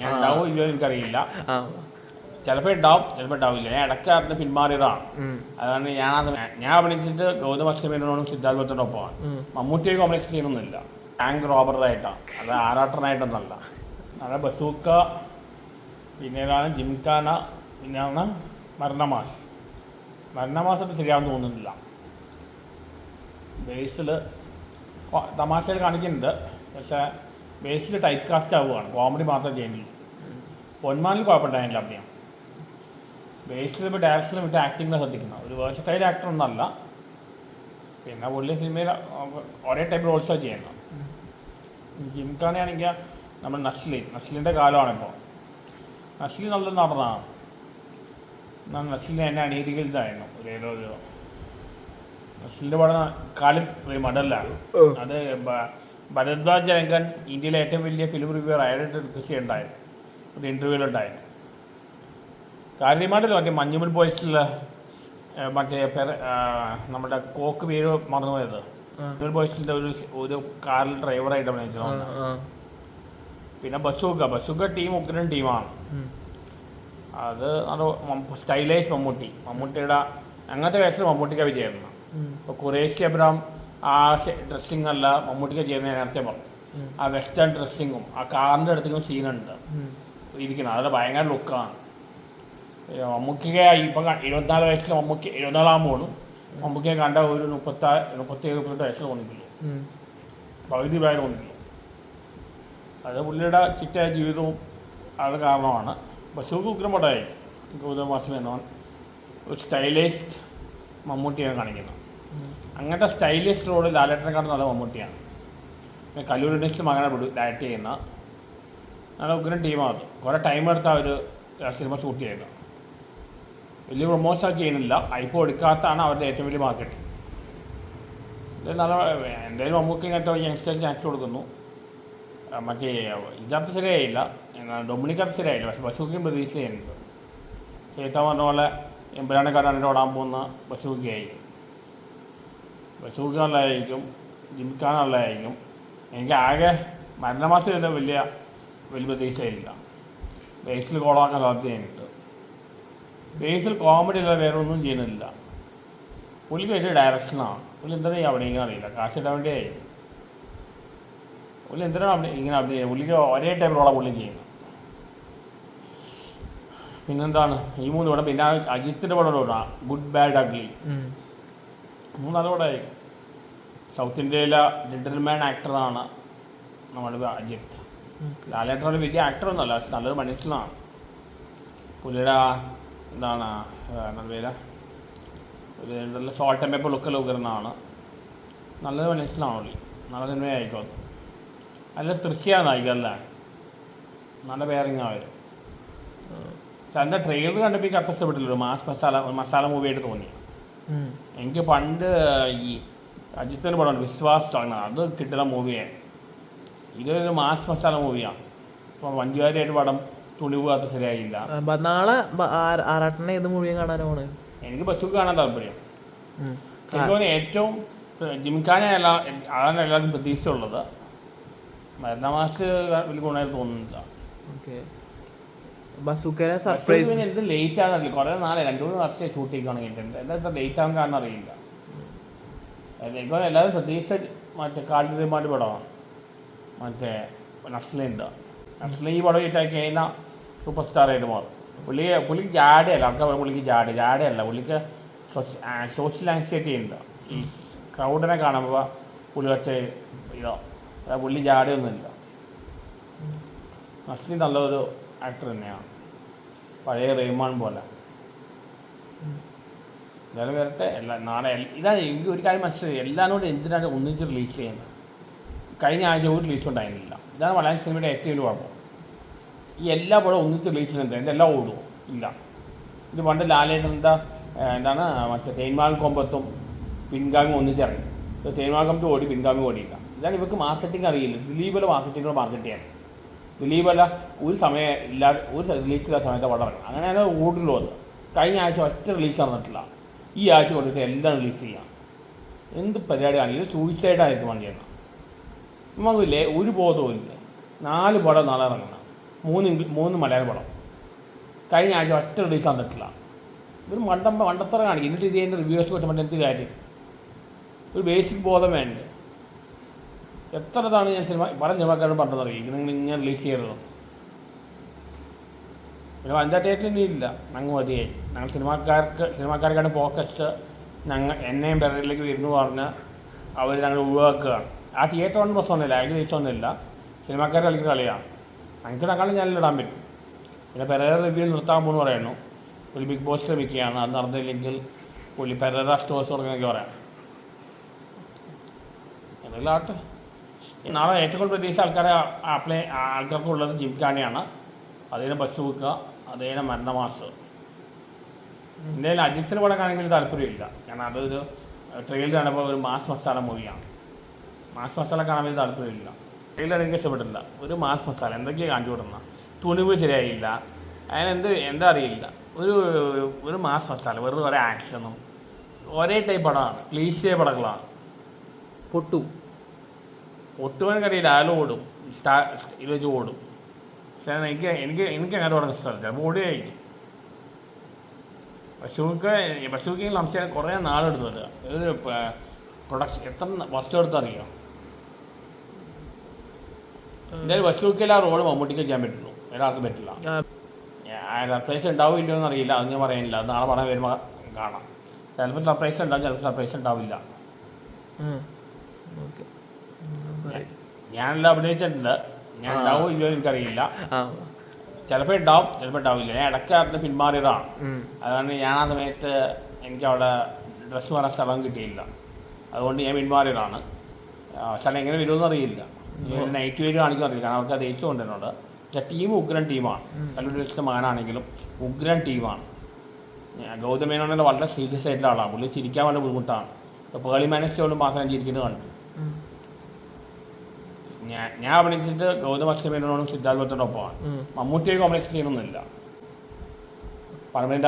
ഞാൻ ഉണ്ടാവും ഇല്ലയോ എനിക്കറിയില്ല. ചിലപ്പോൾ ഉണ്ടാവും ചിലപ്പോൾ ഉണ്ടാവില്ല. ഞാൻ ഇടയ്ക്ക് അതിന് പിന്മാറിയതാണ്. അതാണ് അതുകൊണ്ട് ഞാനത് ഞാൻ അഭിനയിച്ചിട്ട് ഗൗതം അഷ്ടമേനോടും സിദ്ധാർത്ഥ ഉം. മമ്മൂട്ടിയെ കോംപ്ലക്സ് ചെയ്യുന്നൊന്നുമില്ല ടാങ്ക് റോബറായിട്ടാണ് അത് ആറാട്ടനായിട്ടൊന്നല്ല നല്ല ബസൂക്ക പിന്നെ ഏതാണ് ജിംഖാന പിന്നെയാണ് മരണമാസ് മരണമാസത്തിൽ ശരിയാവും തോന്നുന്നില്ല. ബേസിൽ തമാശയിൽ കാണിക്കുന്നുണ്ട്. പക്ഷേ ബേസിൽ ടൈപ്പ് കാസ്റ്റ് ആവുകയാണ് കോമഡി മാത്രം ചെയ്യുന്നുള്ളൂ പൊന്മാനിൽ കുഴപ്പമുണ്ടായില്ല അഭിനയം. ബേസിൽ ഇപ്പോൾ ഡയറക്ഷനും വിട്ട് ആക്ടിങ്ങിനെ ശ്രദ്ധിക്കുന്നത് ഒരു വേഴ്സറ്റൈൽ ആക്ടർ ഒന്നല്ല പിന്നെ പുള്ളി സിനിമയിൽ ഒരേ ടൈപ്പ് റോൾസാണ് ചെയ്യുന്നത് ജിംഖാനയാണെങ്കിൽ നമ്മൾ നസ്ലി നസ്ലിന്റെ കാലമാണ് ഇപ്പോൾ നസ്ലി നല്ല നടനാണ് എന്നാൽ നസ്ലിനെ എന്നെ അനീതികളിലായിരുന്നു ഒരു ഏതോ ഒരു നസ്ലിന്റെ പടം കാലിൽ ഒരു മടലാണ് അത് ഭരദ്വാജ് രംഗൻ ഇന്ത്യയിലെ ഏറ്റവും വലിയ ഫിലിം റിവ്യൂർ ആയിട്ട് കൃഷി ഉണ്ടായിരുന്നു ഒരു ഇന്റർവ്യൂലുണ്ടായിരുന്നു കാര്യമായിട്ടല്ല മറ്റേ മഞ്ഞുമൽ ബോയ്സിലെ ഏഹ്, മറ്റേ പെര നമ്മുടെ കോക്ക് പേര് മറന്നുപോയത് മഞ്ഞുമൽ ബോയ്സിന്റെ ഒരു ഒരു കാറിൽ ഡ്രൈവറായിട്ട് ആ. പിന്നെ ബസൂക്ക ബസൂക്ക ടീം ഉഗ്രൻ ടീമാണ്. അത് സ്റ്റൈലൈസ് മമ്മൂട്ടി. മമ്മൂട്ടിയുടെ അങ്ങനത്തെ വേഷത്തിൽ മമ്മൂട്ടിക്ക് വിജയമാണ് ഇപ്പൊ ഇപ്പോൾ ഖുറേഷി അബ്രാം ആ ഡ്രസ്സിങ് അല്ല മമ്മൂട്ടിക്ക് ചെയ്യുന്ന നേരത്തെ പറഞ്ഞു. ആ വെസ്റ്റേൺ ഡ്രസ്സിങ്ങും ആ കാറിന്റെ അടുത്തേക്കും സീനുണ്ട്. ഇരിക്കുന്നത് അതൊരു ഭയങ്കര ലുക്കാണ് മമ്മൂക്കിക്ക് ഇപ്പം എഴുപത്തിനാല് വയസ്സിൽ മമ്മൂക്കി എഴുപത്തിനാലാകുമ്പോൾ മമ്മൂക്കിയെ കണ്ട ഒരു മുപ്പത്താ മുപ്പത്തേഴ് മുപ്പത്തെട്ട് വയസ്സിൽ തോന്നിക്കില്ല? ഉം. പകുതി പ്രായം തോന്നിക്കില്ല? അത് പുള്ളിയുടെ ചിറ്റായ ജീവിതവും അത് കാരണമാണ്. ബസൂക്ക് ഉഗ്രമടായി പടമായി. ഗൗതം വാസു ഒരു സ്റ്റൈലിസ്റ്റ് മമ്മൂട്ടിയാണ് കാണിക്കുന്നത്. അങ്ങനത്തെ സ്റ്റൈലിഷ് റോഡ് ലാലേട്ടനെക്കാട്ടും നല്ല മമ്മൂട്ടിയാണ്. പിന്നെ കല്ലൂർ യൂണിവേഴ്സിറ്റി മകനെ ഡയറക്റ്റ് ചെയ്യുന്ന നല്ല ഉഗ്രൻ ടീമാണ് കുറേ ടൈം എടുത്ത ഒരു സിനിമ ഷൂട്ട് ചെയ്യുന്നത്. വലിയ പ്രൊമോഷൻ ചെയ്യുന്നില്ല. ഐപ്പോ എടുക്കാത്തതാണ് അവരുടെ ഏറ്റവും വലിയ മാർക്കറ്റ് ഇത് നല്ല എന്തായാലും മമ്മൂക്ക് ഇങ്ങനത്തെ യങ്സ്റ്റേഴ്സ് ചാൻസ് കൊടുക്കുന്നു. ആ, മറ്റേ ഇതപ്പം ശരിയായില്ല. ഡൊമിനിക്കപ്പം ശരിയായില്ല. പക്ഷെ ബസൂക്കിയും പ്രതീക്ഷ ചെയ്യുന്നുണ്ട് ചേത്ത പറഞ്ഞ പോലെ എമ്പുരാനക്കാരാണ് ഓടാൻ പോകുന്ന ബസൂക്കിയായി ബസൂക്ക നല്ലതായിരിക്കും ജിംഖാൻ എനിക്ക് ആകെ മരണമാസം തന്നെ വലിയ വലിയ പ്രതീക്ഷയില്ല. ബേസിൽ കോളാക്കാൻ സാധ്യതയുണ്ട് ബേസിൽ കോമഡി അല്ല വേറെ ഒന്നും ചെയ്യുന്നില്ല. പുള്ളിക്ക് വലിയ ഡയറക്ഷനാണ് പുള്ളി എന്തിനാ ഈ അഭിനയിക്കാൻ അറിയില്ല? കാശ് ഇടാൻ വേണ്ടിയായി പുള്ളി എന്തിനാണ് അഭിനയി ഇങ്ങനെ അഭിനയിക്കുക പുള്ളിക്ക് ഒരേ ടൈപ്പിൽ ഉള്ള പുള്ളി ചെയ്യുന്നു. പിന്നെന്താണ്? ഈ മൂന്ന് പടം പിന്നെ അജിത്തിന്റെ പടം ഗുഡ് ബാഡ് അഗ്ലി ഉം. മൂന്ന് നല്ല പടമായി സൗത്ത് ഇന്ത്യയിലെ ജെന്റിൽമാൻ ആക്ടറാണ് നമ്മുടെ അജിത്ത്. ലാലേട്ടൻ ഒരു വലിയ ആക്ടറൊന്നുമല്ല പക്ഷെ നല്ലൊരു മനുഷ്യനാണ്. പുള്ളിയുടെ ആ എന്താണ് എന്താ പേര്? ഒരു നല്ല സോൾട്ട് ആൻഡ് പേപ്പർ ലുക്കിൽ ഉയർന്നതാണ്. നല്ലൊരു മനുഷ്യനാണ് പുള്ളി. നല്ല സിനിമയായിരിക്കും അത്. നല്ല തൃശ്യാണ് നായികല്ലേ നല്ല പേരിങ് അവർ പക്ഷെ അതിന്റെ ട്രെയിലർ കണ്ടപ്പോൾ എനിക്ക് അത്ര ഇഷ്ടപ്പെട്ടില്ല. ഒരു മാസ് മസാല മസാല മൂവിയായിട്ട് തോന്നി. എനിക്ക് പണ്ട് ഈ അജിത്തിന്റെ പടമുണ്ട് വിശ്വാസ് ചടങ്ങ് അത് കിട്ടുന്ന മൂവിയാണ് ഇതൊരു മാസ് മസാല മൂവിയാണ് ഇപ്പോൾ വഞ്ചുകാരിയായിട്ട് പടം തുണി പോകാത്ത ശരിയായില്ല. നാളെ ആറാട്ടനെ ഏത് മൂവിയും കാണാനാണ് എനിക്ക് ബസ്സുക്ക് കാണാൻ താല്പര്യം. സിനിമ എനിക്ക് ഏറ്റവും ജിംഖാനെ എല്ലാ അതാണ് എല്ലാവർക്കും പ്രതീക്ഷയുള്ളത് മരണമാസ് വലിയ ഗുണമായിട്ട് തോന്നുന്നില്ല. ഓക്കെ. ബസൂക്കനെ സർപ്രൈസ് എന്ത് ലേറ്റ് ആണെന്നറിയില്ല കുറേ നാളെ രണ്ട് മൂന്ന് വർഷം ഷൂട്ട് തുടങ്ങിയിട്ടുണ്ട് എന്താ ലേറ്റ് ആകാൻ കാരണം അറിയില്ല. എനിക്ക് എല്ലാവരും പ്രതീക്ഷ മറ്റേ കാലിമാട്ട് പടമാണ്. മറ്റേ നസ്ലിന്റെ നസ്ലി ഈ പടം ഹിറ്റാക്കി കഴിഞ്ഞാൽ സൂപ്പർ സ്റ്റാർ ആയിട്ട് മാറും. പുള്ളി പുള്ളിക്ക് ജാടയല്ല ആൾക്കാർ പറയും പുള്ളിക്ക് ജാട ജാടയല്ല പുള്ളിക്ക് സോഷ്യൽ ആൻസൈറ്റി ഉണ്ട്. ഈ ക്രൗഡിനെ കാണുമ്പോൾ പുള്ളി വെച്ച ഇതോ. പുള്ളി ജാടയൊന്നുമില്ല നസ്ലി നല്ലൊരു ആക്ടർ തന്നെയാണ്. പഴയ റഹ്മാൻ പോലെ. എന്തായാലും വരട്ടെ. എല്ലാ നാളെ ഇതാണ് എനിക്ക് ഒരു കാര്യം മനസ്സിലായി. എല്ലാം കൂടെ എന്തിനാണ് ഒന്നിച്ച് റിലീസ് ചെയ്യുന്നത്? കഴിഞ്ഞ ആഴ്ച ഒരു റിലീസ് ഉണ്ടായിരുന്നില്ല. ഇതാണ് മലയാള സിനിമയുടെ ഏറ്റവും വലിയ കുഴപ്പം ഈ എല്ലാ പടവും ഒന്നിച്ച് റിലീസ് ചെയ്യുന്നത് എന്തെല്ലാം ഓടുമോ ഇല്ല. ഇത് പണ്ട് ലാലേട്ടന്റെ എന്താണ് മറ്റേ തേന്മാൽ കൊമ്പത്തും പിൻഗാമി ഒന്നിച്ചിറങ്ങി തേന്മാൽ കൊമ്പത്ത് ഓടി പിൻഗാമി ഓടിയില്ല. ഇതാണ് ഇവർക്ക് മാർക്കറ്റിംഗ് അറിയില്ല. ദിലീപല മാർക്കറ്റിംഗ് മാർക്കറ്റ് ചെയ്യാൻ. ദിലീപല ഒരു സമയം ഇല്ലാ ഒരു റിലീസ് ഇല്ലാത്ത സമയത്ത് വളരെ അങ്ങനെയാണ് ഓടിൽ വന്നത് കഴിഞ്ഞ ആഴ്ച ഒറ്റ റിലീസ് നടന്നിട്ടില്ല. ഈ ആഴ്ച കൊണ്ടിട്ട് എല്ലാം റിലീസ് ചെയ്യാം. എന്ത് പരിപാടിയാണ് ഇത് സൂയിസൈഡായിട്ട് വണ്ടിയാണ് നമുക്കില്ലേ ഒരു ബോധവും ഇല്ല. നാല് പടം നാളെ ഇറങ്ങണം. മൂന്ന് മൂന്ന് മലയാള പടം. കഴിഞ്ഞ ആഴ്ച ഒറ്റ റിലീസ് തന്നിട്ടില്ല ഇതൊരു മണ്ടം മണ്ടത്തറ കാണിക്കും. എന്നിട്ട് ഇത് എന്റെ റിവ്യൂസ് കൊടുത്തപ്പോൾ എന്ത് കാര്യം? ഒരു ബേസിക് ബോധം വേണ്ടേ? എത്ര തവണ ഞാൻ സിനിമ പല സിനിമാക്കാരോട് പറഞ്ഞതറിയിക്കും നിങ്ങൾ ഇങ്ങനെ റിലീസ് ചെയ്യരുത്. പിന്നെ തിയേറ്ററിൽ ഇനി ഇല്ല. ഞങ്ങൾ മതിയായി. ഞങ്ങൾ സിനിമാക്കാർക്ക് സിനിമാക്കാർക്കാണ് ഫോക്കസ് ഞങ്ങൾ എന്നെയും പിറകിലേക്ക് വരുന്നു പറഞ്ഞ് അവർ ഞങ്ങൾ ഒഴിവാക്കുകയാണ് ആ തിയേറ്റർ കൊണ്ട് പ്രശ്നമൊന്നുമില്ല അയാൾക്ക് ദിവസമൊന്നുമില്ല സിനിമാക്കാർ കളിക്കുന്ന കളിയാണ് ഞങ്ങൾക്ക് ഞങ്ങളും ഇടാൻ പറ്റും. പിന്നെ പെരേര റിവ്യൂ നിർത്താൻ പോകുന്നു പറയുന്നു. ഒരു ബിഗ് ബോസ് ശ്രമിക്കുകയാണ്. അത് നടന്നില്ലെങ്കിൽ പുള്ളി പെരേര സ്റ്റോഴ്സ് തുടങ്ങിയൊക്കെ പറയാം. എന്തെങ്കിലും ആട്ടെ നാളെ ഏറ്റവും കൂടുതൽ പ്രതീക്ഷ ആൾക്കാരെ ആപ്ലേ ആൾക്കാർക്കുള്ളത് ജിംഖാനയാണ് അതിന് ബസ് വെക്കുക അതേനെ മരണമാസ് എന്തായാലും അജിത്തിന് പടം കാണിക്കാൻ താല്പര്യമില്ല. കാരണം അതൊരു ട്രെയിലർ കാണുമ്പോൾ ഒരു മാസ് മസാല മൂവിയാണ് മാസ് മസാല കാണാൻ വലിയ താല്പര്യമില്ല. ട്രെയിലർ എനിക്ക് ഇഷ്ടപ്പെട്ടില്ല. ഒരു മാസ് മസാല എന്തൊക്കെയാണ് കാണിച്ചു വിടുന്ന തുണിവ് ശരിയായില്ല. അതിനെന്ത് എന്താ അറിയില്ല. ഒരു ഒരു മാസ് മസാല വെറുതെ ഒരേ ആക്ഷനും ഒരേ ടൈപ്പ് പടമാണ്. ക്ലീശിയ പടങ്ങളാണ്. പൊട്ടു. ഒട്ടുവാൻ അറിയില്ല ആയാലും ഓടും. സ്റ്റാ ഇത് വെച്ച് ഓടും. പക്ഷേ എനിക്ക് എനിക്ക് എനിക്ക് അങ്ങനെ തുടങ്ങുന്ന ഇഷ്ടമല്ല. ചിലപ്പോൾ ഓടുകയായിരിക്കും പശുക്ക് പശുക്ക് സംശയം കുറേ നാളെടുത്തത് ഇത് പ്രൊഡക്ഷൻ എത്ര വർഷം എടുത്തറിയോ? എന്തായാലും പശുക്കിൽ ആ റോഡ് മമ്മൂട്ടിക്ക് ചെയ്യാൻ പറ്റുള്ളൂ. എല്ലാവർക്കും പറ്റില്ല. സർപ്രൈസ് ഉണ്ടാവും ഇല്ലയോ എന്നറിയില്ല. അത് ഞാൻ പറയാനില്ല അത് നാളെ പറയാൻ വരുമ്പോൾ കാണാം. ചിലപ്പോൾ സർപ്രൈസ് ഉണ്ടാവും ചിലപ്പോൾ സർപ്രൈസ് ഉണ്ടാവില്ല. ഓക്കെ. ഞാനെല്ലാം അഭിനയിച്ചിട്ടുണ്ട്. ഞാൻ ഉണ്ടാവും ഇല്ലയോ എനിക്കറിയില്ല. ചിലപ്പോൾ ഉണ്ടാവും ചിലപ്പോൾ ഉണ്ടാവില്ല. ഞാൻ ഇടയ്ക്ക് അതിന് പിന്മാറിയതാണ്. അതുകൊണ്ട് ഞാൻ ആ സമയത്ത് എനിക്ക് അവിടെ ഡ്രസ്സ് മാറാൻ സ്ഥലം കിട്ടിയില്ല. അതുകൊണ്ട് ഞാൻ പിന്മാറിയതാണ്. സ്ഥലം എങ്ങനെ വരുമെന്ന് അറിയില്ല. നൈറ്റ് വെയിൽ കാണിക്കും അറിയില്ല. കാരണം അവർക്ക് അത് ഏറ്റവും എന്നോട് പക്ഷേ ടീം ഉഗ്രൻ ടീമാണ് കല്ലൂർ മകനാണെങ്കിലും ഉഗ്രൻ ടീമാണ് ഞാൻ ഗൗതം മേനോനെ വളരെ സീരിയസ് ആയിട്ടുള്ള ആളാണ്. പുള്ളി ചിരിക്കാൻ വേണ്ടി ബുദ്ധിമുട്ടാണ്. ഇപ്പോൾ പേളി മാനേജ് മാത്രം ചിരിക്കുന്നത് കണ്ടു. ഞാൻ ഞാൻ അഭിനയിച്ചിട്ട് ഗൗതമക്ഷമേനോടും അഷ്ടമേനോടും സിദ്ധാർത്ഥ ഭട്ടന്റെ ഒപ്പമാണ്. മമ്മൂട്ടിയെ കോംപ്ലക്സ് ചെയ്യണമെന്നില്ല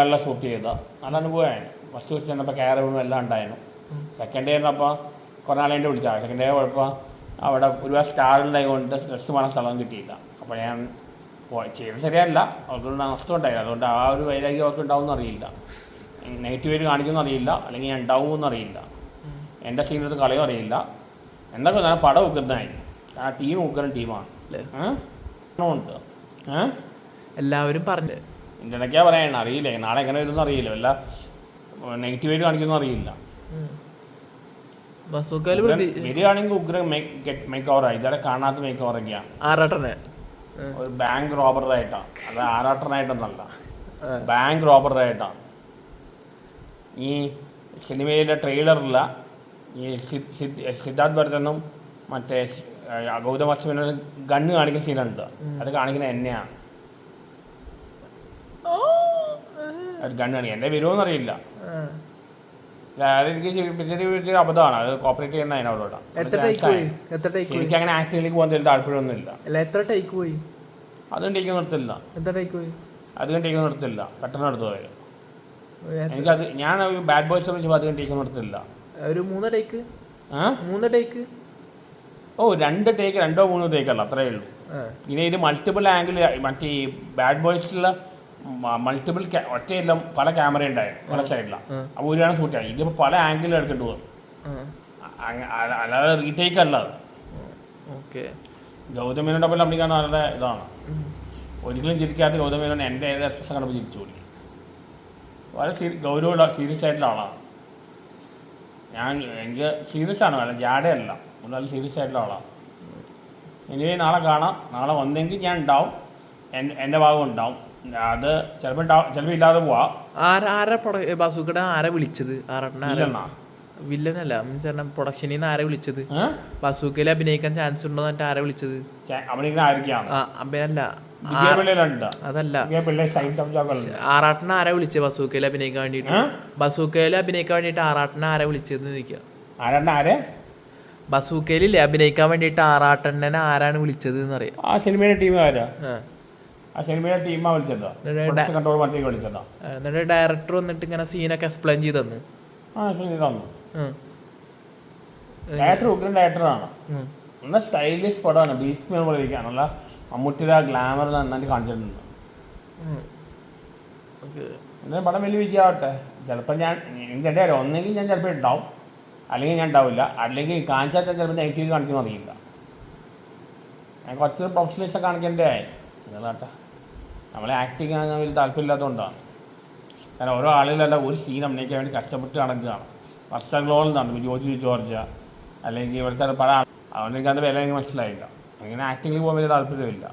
ആളിലെ ഷൂട്ട് ചെയ്ത. നല്ല അനുഭവമായിരുന്നു. ഫസ്റ്റ് വെച്ച് ചെന്നപ്പോൾ കയറും എല്ലാം ഉണ്ടായിരുന്നു. സെക്കൻഡ് ഡേ ചെന്നപ്പോൾ കുറേ നാളെ വിളിച്ചാൽ സെക്കൻഡ് ഡേ കുഴപ്പം അവിടെ ഒരുപാട് സ്റ്റാറുണ്ടായതുകൊണ്ട് ഡ്രസ്സ് മാറാൻ സ്ഥലം കിട്ടിയില്ല. അപ്പോൾ ഞാൻ പോയി. ചെയ്തത് ശരിയല്ല. അതുകൊണ്ട് നഷ്ടം ഉണ്ടായില്ല അതുകൊണ്ട് ആ ഒരു വൈരാഗ്യം അവർക്ക് ഉണ്ടാവുമെന്ന് അറിയില്ല. നെഗറ്റീവ് ആയിട്ട് കാണിക്കുമെന്ന് അറിയില്ല. അല്ലെങ്കിൽ ഞാൻ ഉണ്ടാവുമെന്ന് അറിയില്ല. എന്റെ സീനത്ത് കളിയും അറിയില്ല. എന്തൊക്കെ ഞാൻ പടം ഉഗ്രനായി ആ ടീം ഉഗ്രൻ ടീമാണ്? ഉണ്ട്. എല്ലാവരും പറഞ്ഞു. എന്തൊക്കെയാ പറയണ അറിയില്ല? നാളെ എങ്ങനെ വരുമെന്ന് അറിയില്ല. അല്ല നെഗറ്റീവായിട്ട് കാണിക്കുന്നു അറിയില്ല. ഉഗ്രൻ വരികയാണെങ്കിൽ ഉഗ്രൻ മേക്ക് ഓവറായി ഇതുവരെ കാണാത്ത മേക്ക് ഓവറൊക്കെയാണ് ആറാട്ടനെ. ഒരു ബാങ്ക് റോബറായിട്ടാണ് അത് ആറാട്ടനായിട്ടൊന്നല്ല. ബാങ്ക് റോബറായിട്ടാണ് ഈ സിനിമയിലെ ട്രെയിലറില്ല ഈ സിദ്ധാർത്ഥ് ഭരതനും മറ്റേ ഗൗതം അശ്വനും ഗണ്ണ് കാണിക്കുന്ന സീനുണ്ട് അത് കാണിക്കുന്ന എന്നെയാണ് അത് ഗണ്ണ് കാണിക്കുക എന്റെ വരുമോന്നറിയില്ല അറിയില്ല. അതെനിക്ക് വലിയൊരു വലിയൊരു അബദ്ധമാണ്. അത് കോപ്പറേറ്റ് ചെയ്യുന്ന അതിനോട് എത്ര ടേക്ക് പോയി? എത്ര ടേക്ക് പോയി? എനിക്ക് അങ്ങനെ ആക്ടിങ്ങിലേക്ക് പോകാൻ വലിയ താല്പര്യമൊന്നുമില്ല. അല്ല എത്ര ടേക്ക് പോയി? അതും ടേക്ക് നിർത്തില്ല. എത്ര ടേക്ക് പോയി? അധികം ടേക്ക് നിർത്തില്ല. പെട്ടെന്ന് എടുത്തു പോയത് ഒരു- എനിക്കത് ഞാൻ ബാഡ് ബോയ്സ് അധികം ടേക്ക് നിർത്തില്ല. ഒരു മൂന്ന് ടേക്ക് ആ മൂന്ന് ടേക്ക് ഓ രണ്ട് ടേക്ക് രണ്ടോ മൂന്നോ ടേക്ക് അല്ല അത്രേ ഉള്ളൂ. ഇനി ഇത് മൾട്ടിപ്പിൾ ആംഗിൾ മറ്റേ ഈ ബാഡ് ബോയ്സിലുള്ള മൾട്ടിപ്പിൾ ഒറ്റയെല്ലാം പല ക്യാമറ ഉണ്ടായിരുന്നു പല സൈഡിലാണ്. അപ്പോൾ ഒരുപാട് ആയി ഇതിപ്പോൾ പല ആംഗിളിൽ എടുക്കേണ്ടി വന്നു അ- അല്ലാതെ റീടേക്ക് അല്ല അത്. ഓക്കെ. ഗൗതമേനോടൊപ്പം അഭിനയിക്കാൻ നല്ല ഇതാണ്. ഒരിക്കലും ചിരിക്കാത്ത ഗൗതമേനോ എന്റെ ഏത് എക്സ്പ്രഷൻ കണ്ടപ്പോൾ ചിരിച്ചു കൂടി വളരെ സീരി ഗൗരവമുള്ള സീരിയസ് ആയിട്ടുള്ള ആളാണ്. ഞാൻ എനിക്ക് സീരിയസ് ആണ് ജാഡയല്ല നല്ല സീരിയസ് ആയിട്ടുള്ള ആളാണ് ഇനി നാളെ കാണാം. നാളെ വന്നെങ്കിൽ ഞാൻ ഉണ്ടാവും. എന്റെ ഭാഗം ഉണ്ടാവും. അത് ചിലപ്പോൾ ചിലപ്പോൾ ഇല്ലാതെ പോവാം. ആരാ ആരാ ബസുക്കട ആരാ വിളിച്ചത്? ആരാ? വില്ലനല്ല. പറഞ്ഞ പ്രൊഡക്ഷനിൽ നിന്ന് ആരെ വിളിച്ചത്? ബസൂക്കയിൽ അഭിനയിക്കാൻ ചാൻസ് ഉണ്ടോ എന്നിട്ട് ആരെ വിളിച്ചത്? വിജയപിള്ളയിലുണ്ട് അതല്ല. ആറാട്ടനെ ആരാ വിളിച്ചത് ബസൂക്കയിൽ അഭിനയിക്കാൻ വേണ്ടിട്ട്? ബസൂക്കയിൽ അഭിനയിക്കാൻ വേണ്ടിട്ട് ആറാട്ടനെ ആരാ വിളിച്ചതെന്ന് ചോദിക്കുക ആരാണ് ആരെ? ബസൂക്കയിലില്ലേ അഭിനയിക്കാൻ വേണ്ടിട്ട് ആറാട്ടണ്ണനെ ആരാണ് വിളിച്ചത് എന്നറിയാം. ആ സിനിമയുടെ ടീം ആരാ? ആ. സിനിമയുടെ ടീമാ വിളിച്ചതാ. കൺട്രോൾ എന്നിട്ട് ഡയറക്ടർ വന്നിട്ട് ഇങ്ങനെ സീനൊക്കെ എക്സ്പ്ലെയിൻ ചെയ്ത് തന്നു. ആ തന്നു. ഡയറക്ടർ ഉഗ്രൻ ഡയറക്ടറാണ് സ്റ്റൈലിഷ് പടമാണ്. പോലെ മമ്മൂട്ടിയുടെ ഗ്ലാമർ നന്നായിട്ട് കാണിച്ചിട്ടുണ്ട്. ഓക്കെ. എന്നാലും പടം വലിയ വിജയമാവട്ടെ. ചിലപ്പോൾ ഞാൻ ഒന്നെങ്കിൽ ഞാൻ ചിലപ്പോൾ ഉണ്ടാവും അല്ലെങ്കിൽ ഞാൻ ഉണ്ടാവില്ല. അല്ലെങ്കിൽ കാണിച്ചാൽ ചിലപ്പോൾ നെഗറ്റീവ് കാണിക്കുന്ന അറിയില്ല. ഞാൻ കുറച്ച് പ്രൊഫഷണൽസ് കാണിക്കേണ്ടേ? അതാട്ടെ നമ്മളെ ആക്ടിങ് ആകാൻ വലിയ താല്പര്യമില്ലാത്തതുകൊണ്ടാണ് കാരണം ഓരോ ആളുകളല്ല ഒരു സീൻ അഭിനയിക്കാൻ വേണ്ടി കഷ്ടപ്പെട്ട് നടക്കുകയാണ്. വർഷങ്ങളോളം നടന്നു. ജോജി ജോർജ അല്ലെങ്കിൽ ഇവിടുത്തെ പല അതുകൊണ്ട് എനിക്കത് വില എനിക്ക് മനസ്സിലായില്ല. അങ്ങനെ ആക്ടിങ്ങിൽ പോകാൻ വലിയ താല്പര്യമില്ല.